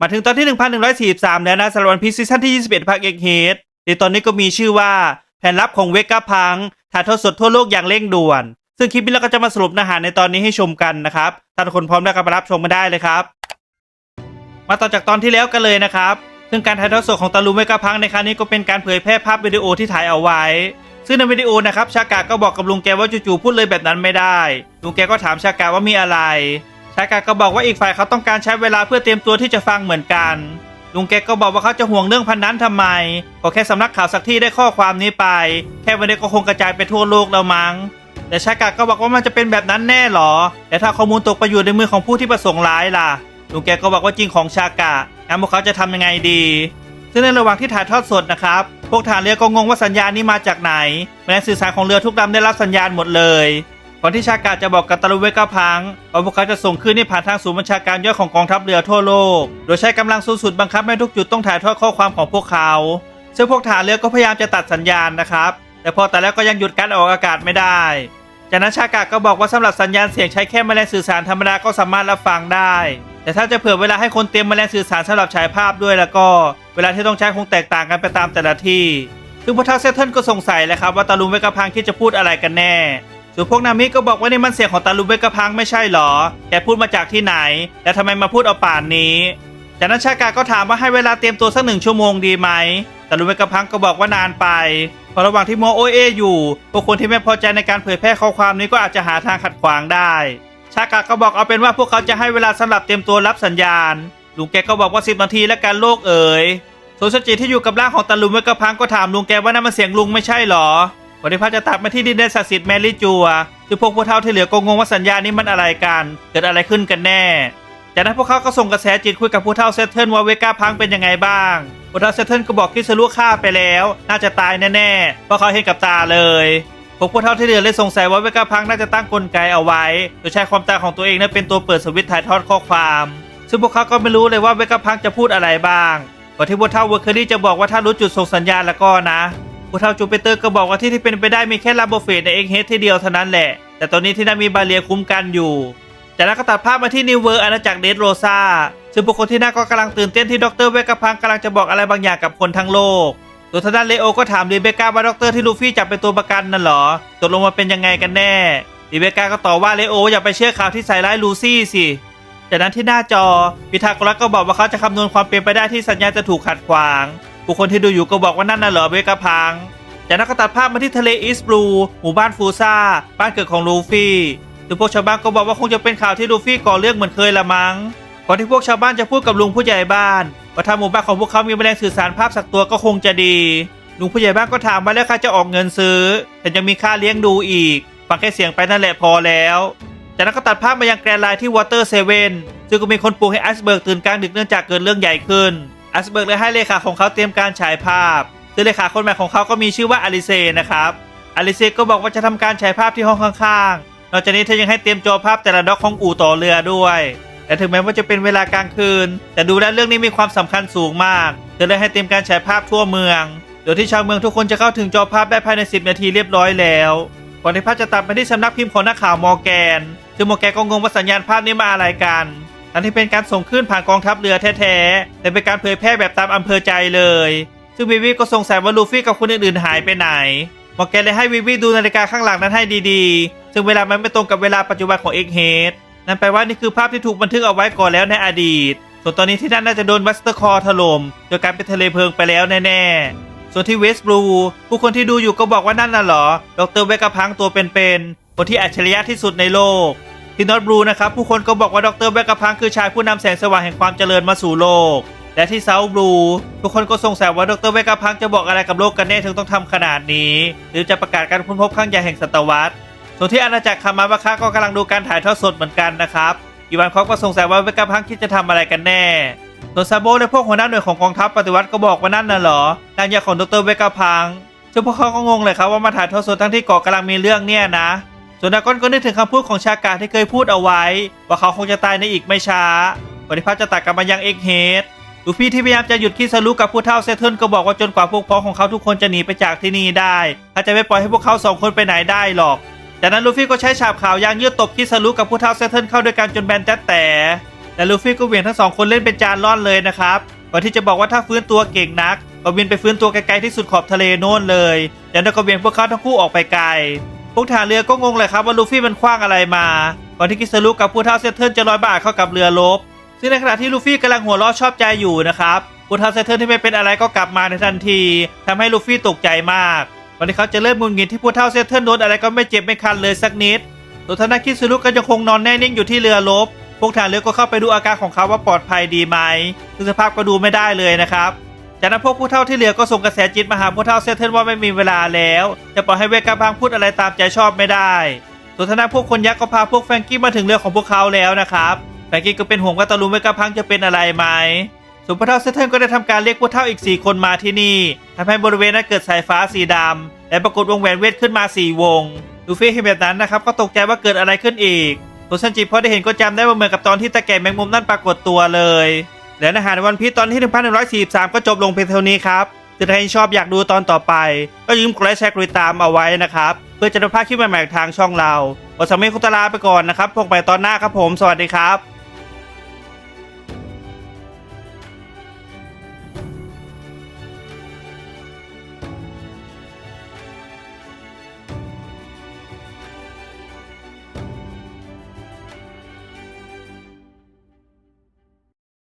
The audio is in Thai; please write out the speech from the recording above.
มาถึงตอนที่ 1143 แล้วนะสำหรับวันพีซีซั่นที่ 21ภาคเอกเฮดในตอนนี้ก็มีชื่อว่าแผนลับของเวก้าพังถ่ายทอดสดทั่วโลกอย่างเร่งด่วน ซึ่งคลิปนี้เราก็จะมาสรุปเนื้อหาในตอนนี้ให้ชมกันนะครับถ้าทุกคนพร้อมแล้วก็มารับชมมาได้เลยครับ มาต่อจากตอนที่แล้วกันเลยนะครับ ซึ่งการถ่ายทอดสดของตาลูเวก้าพังในครั้งนี้ก็เป็นการเผยแพร่ภาพวิดีโอที่ถ่ายเอาไว้ ซึ่งในวิดีโอนะครับชากาก็บอกกับลุงแกว่าจู่ๆพูดเลยแบบนั้นไม่ได้ ลุงแกก็ถามชากาว่ามีอะไร ชากาก็บอกว่าอีกฝ่ายเขาต้องการใช้เวลาเพื่อเตรียมตัวที่จะฟังเหมือนกัน ลุงแกก็บอกว่าเขาจะห่วงเรื่องพันนั้นทำไมก็แค่สำนักข่าวสักที่ได้ข้อความนี้ไป แค่วันนี้ก็คงกระจายไปทั่วโลกแล้วมั้ง แต่ชากาก็บอกว่ามันจะเป็นแบบนั้นแน่หรอ แต่ถ้าข้อมูลตกไปอยู่ในมือของผู้ที่ประสงค์ร้ายล่ะ ลุงแกก็บอกว่าจริงของชากะงั้นพวกเขาจะทำยังไงดี ซึ่งในระหว่างที่ถ่ายทอดสดนะครับ พวกฐานเรือก็งงว่าสัญญาณนี้มาจากไหนแม้สื่อสารของเรือทุกลำได้รับสัญญาณหมดเลย ก่อนที่ชากาจะบอกกับตาลุเวกาพังว่าพวกเขาจะส่งขึ้นนี่ผ่านทางศูนย์บัญชาการย่อยของกองทัพเรือทั่วโลก โดยใช้กำลังสูงสุดบังคับให้ทุกจุดต้องถ่ายทอดข้อความของพวกเขา ซึ่งพวกฐานเรือก็พยายามจะตัดสัญญาณนะครับ แต่พอแต่แล้วก็ยังหยุดการออกอากาศไม่ได้ จากนั้นชากาก็บอกว่าสำหรับสัญญาณเสียงใช้แค่แมลงสื่อสารธรรมดาก็สามารถรับฟังได้ แต่ถ้าจะเผื่อเวลาให้คนเตรียมแมลงสื่อสารสำหรับฉายภาพด้วยแล้วก็ เวลาที่ต้องใช้คงแตกต่างกันไปตามแต่ละที่ ซึ่งพวกท้าเซตเทิลก็สงสัยแหละครับว่าตาลุงเวกะพังคิดจะพูดอะไรกันแน่ ส่วนพวกนามิก็บอกว่านี่มันเสียงของตาลุงเวกะพังไม่ใช่หรอ แกพูดมาจากที่ไหน แล้วทำไมมาพูดเอาป่านนี้ จากนั้นชากาก็ถามว่าให้เวลาเตรียมตัวสักหนึ่งชั่วโมงดีไหมตาลุงเวกะพังก็บอกว่านานไปพอระหว่างที่โมโอเออยู่พวกคนที่ไม่พอใจในการเผยแพร่ข้อความนี้ก็อาจจะหาทางขัดขวางได้ ชากาก็บอกเอาเป็นว่าพวกเขาจะให้เวลาสำหรับเตรียมตัวรับสัญญาณลุงแกก็บอกว่าสิบนาทีและการโลกเอ๋ยส่วนสจิที่อยู่กับร่างของตาลุงเวกะพังก็ถามลุงแกว่านั่นมันเสียงลุงไม่ใช่หรอ วันนี้พระจะตัดมาที่ดินแดนศักดิ์สิทธิ์แมรี่จัวคือพวกผู้เฒ่าที่เหลือก็งงว่าสัญญานี้มันอะไรกัน เกิดอะไรขึ้นกันแน่ จากนั้นพวกเขาก็ส่งกระแสจิตคุยกับผู้เฒ่าเซตเทิลว่าเวก้าพังเป็นยังไงบ้างผู้เฒ่าเซตเทิลก็บอกคิสรุฆ่าไปแล้ว น่าจะตายแน่ๆเพราะเขาเห็นกับตาเลยพวกผู้เฒ่าที่เหลือเลยสงสัยว่าเวก้าพังน่าจะตั้งกลไกเอาไว้ โดยใช้ความตายของตัวเองนั้นเป็นตัวเปิดสวิตช์ถ่ายทอดข้อความ ซึ่งพวกเขาก็ไม่รู้เลยว่าเวก้าพังจะพูดอะไรบ้างก่อนที่ผู้เฒ่าเวอร์เคอรี่จะบอกว่าถ้ารู้จุดส่งสัญญาณแล้วก็นะ ผู้เฒ่าจูปิเตอร์ก็บอกว่าที่ที่เป็นไปได้มีแค่ลาโบเฟตในเอ็กเฮดที่เดียวเท่านั้นแหละ แต่ตอนนี้ที่นั่นมีบาเรียคุ้มกันอยู่ จากนั้นก็ตัดภาพมาที่นิวเวอร์อาณาจักรเดดโรซาซึ่งบุคคลที่น่าก็กำลังตื่นเต้นที่ดรเวกพังกำลังจะบอกอะไรบางอย่างกับคนทั้งโลกตัวทางด้านเลโอก็ถามรีเบคก้าว่าดรที่ลูฟี่จับเป็นตัวประกันนั่นหรอตกลงมาเป็นยังไงกันแน่รีเบคก้าก็ตอบว่าเลโออย่าไปเชื่อข่าวที่ใส่ร้ายลูซี่สิจากนั้นที่หน้าจอพิทากรัสก็บอกว่าเขาจะคำนวณความเป็นไปได้ที่สัญญาจะถูกขัดขวาง บุคคลที่ดูอยู่ก็บอกว่านั่นน่ะเหรอเวกาพังจากนั้นก็ตัดภาพมาที่ทะเลอีสบลูหมู่บ้านฟูซ่า บ้านเกิดของลูฟี่ซึ่งพวกชาวบ้านก็บอกว่าคงจะเป็นข่าวที่ลูฟี่ก่อเรื่องเหมือนเคยละมั้ง ก่อนที่พวกชาวบ้านจะพูดกับลุงผู้ใหญ่บ้านว่าถ้าหมู่บ้านของพวกเขามีแมลงสื่อสารภาพสักตัวก็คงจะดี ลุงผู้ใหญ่บ้านก็ถามว่าแล้วใครจะออกเงินซื้อ แต่ยังมีค่าเลี้ยงดูอีก ฟังแค่เสียงไปนั่นแหละพอแล้ว จากนั้นก็ตัดภาพมายังแกรนไลน์ที่วอเตอร์เซเว่นซึ่งก็มีคนปลุกให้ไอซ์เบิร์กตื่นกลางดึกเนื่องจากเกิดเรื่องใหญ่ขึ้น อซ์เบิร์กเลยให้เลขาของเขาเตรียมการฉายภาพซึ่งเลขาคนใหม่ของเขาก็มีชื่อว่าอลิเซนะครับอลิเซก็บอกว่าจะทำการฉายภาพที่ห้องข้างๆ นอกจากนี้เธอยังให้เตรียมจอภาพแต่ละด็อกของอู่ต่อเรือด้วย แต่ถึงแม้ว่าจะเป็นเวลากลางคืน แต่ดูแล้วเรื่องนี้มีความสำคัญสูงมาก เธอเลยให้เตรียมการฉายภาพทั่วเมือง โดยที่ชาวเมืองทุกคนจะเข้าถึงจอภาพได้ภายใน 10 นาทีเรียบร้อยแล้วก่อนที่ภาพจะตัดไปที่สำนักพิมพ์ของนักข่าวมอร์แกน ซึ่งมอร์แกนก็งงว่าสัญญาณภาพนี้มาอะไรกัน ทั้งที่เป็นการส่งขึ้นผ่านกองทัพเรือแท้ๆ แต่เป็นการเผยแพร่แบบตามอำเภอใจเลย ซึ่งวิวีก็สงสัยว่าลูฟี่กับคนอื่นๆหายไปไหนมอร์แกนเลยให้วิวีดูนาฬิกาข้างหลังนั้นให้ดีๆ ซึ่งเวลามันไม่ตรงกับเวลาปัจจุบันของเอ็กเฮดนั่นแปลว่านี่คือภาพที่ถูกบันทึกเอาไว้ก่อนแล้วในอดีต ส่วนตอนนี้ที่นั่นน่าจะโดนบัสเตอร์คอร์ถล่มโดยการเป็นทะเลเพลิงไปแล้วแน่ๆ ส่วนที่เวสต์บลูผู้คนที่ดูอยู่ก็บอกว่านั่นน่ะเหรอ ดรเวกพังตัวเป็นๆคนที่อัจฉริยะที่สุดในโลก ที่นอตบลูนะครับผู้คนก็บอกว่าดรเวกาพังคือชายผู้นำแสงสว่างแห่งความเจริญมาสู่โลก และที่เซาบลูทุกคนก็สงสัยว่าดรเวกาพังจะบอกอะไรกับโลกกันแน่ถึงต้องทำขนาดนี้ หรือจะประกาศการค้นพบครั้งใหญ่แห่งศตวรรษส่วนที่อาณาจักรคามาบะคะก็กำลังดูการถ่ายทอดสดเหมือนกันนะครับอีวานคอกก็สงสัยว่าเวกาพังคิดจะทำอะไรกันแน่ส่วนซาโบและพวกหัวหน้าหน่วยของกองทัพปฏิวัติก็บอกว่านั่นน่ะเหรอการยาของดรเวกาพังซึ่งพวกเขาก็งงเลยครับว่ามาถ่ายทอดสดทั้งที่เกาะกำลังมีเรื่องเนี่ยนะ ส่วนดากอนก็นึกถึงคำพูดของชากาที่เคยพูดเอาไว้ ว่าเขาคงจะตายในอีกไม่ช้าปฏิพัฒน์จะตัดกลับมายังเอกเฮดลูฟี่ที่พยายามจะหยุดคิดสรุกับผู้เฒ่าเซทเทิลก็บอกว่าจนกว่าพวกพ้องของเขาทุกคนจะหนีไปจากที่นี่ได้เขาจะไม่ปล่อยให้พวกเขาสองคนไปไหนได้หรอก จากนั้นลูฟี่ก็ใช้ฉาบขาวยางยืดตบคิสรุกับผู้เฒ่าเซทเทิลเข้าด้วยกันจนแบนแต๊แต่แต่ลูฟี่ก็เหวี่ยงทั้งสองคนเล่นเป็นจานร่อนเลยนะครับก่อนที่จะบอกว่าถ้าฟื้นตัวเก่งนัก ก็บินไปฟื้นตัวไกลๆที่สุดขอบทะเลโน่นเลยจากนั้นก็เหวี่ยงพวกเขาทั้งคู่ออกไปไกล พวกทารเรือก็งงเลยครับว่าลูฟี่มันคว้างอะไรมา ก่อนที่กิสรุกับผู้เท่าเซเทิลจะลอยบ่าเข้ากับเรือรบซึ่งในขณะที่ลูฟี่กำลังหัวเราะชอบใจอยู่นะครับผู้เท่าเซเทิลที่ไม่เป็นอะไรก็กลับมาในทันทีทำให้ลูฟี่ตกใจมากก่อนที่เขาจะเริ่มงุนงิดที่ผู้เท่าเซเทิลโดนอะไรก็ไม่เจ็บไม่คันเลยสักนิดส่วทางด้านคิสรุก็ยังคงนอนแน่นิ่งอยู่ที่เรือรบพวกทารเรือก็เข้าไปดูอาการของเขาว่าปลอดภัยดีไหมซึ่งสภาพก็ดูไม่ได้เลยนะครับ จากนั้นพวกผู้เฒ่าที่เหลือก็ส่งกระแสจิตมาหาผู้เฒ่าเซเทิลว่าไม่มีเวลาแล้ว จะปล่อยให้เวกาพังพูดอะไรตามใจชอบไม่ได้ส่วนทางด้านพวกคนยักษ์ก็พาพวกแฟงกี้มาถึงเรือของพวกเขาแล้วนะครับแฟงกี้ก็เป็นห่วงว่าตาลุงเวกาพังจะเป็นอะไรไหมส่วนผู้เฒ่าเซเทิลก็ได้ทำการเรียกผู้เฒ่าอีก 4 คนมาที่นี่ทำให้บริเวณนั้นเกิดสายฟ้าสีดำและปรากฏวงแหวนเวทขึ้นมา 4 วงลูฟี่เห็นแบบนั้นนะครับก็ตกใจว่าเกิดอะไรขึ้นอีกส่วนซันจิพอได้เห็นก็จำได้ว่าเหมือนกับตอนที่ตะแก่แมงมุมนั่นปรากฏตัวเลย และอาหารวันพีตอนที่ 1143 ก็จบลงเพียงเท่านี้ครับถ้าใครชอบอยากดูตอนต่อไป ก็อย่าลืมกดไลค์แชร์กดติดตามเอาไว้นะครับ เพื่อจะได้พลาดคลิปใหม่ๆทางช่องเราวันสมัยคุตาลาไปก่อนนะครับพบกันใหม่ตอนหน้าครับผม สวัสดีครับ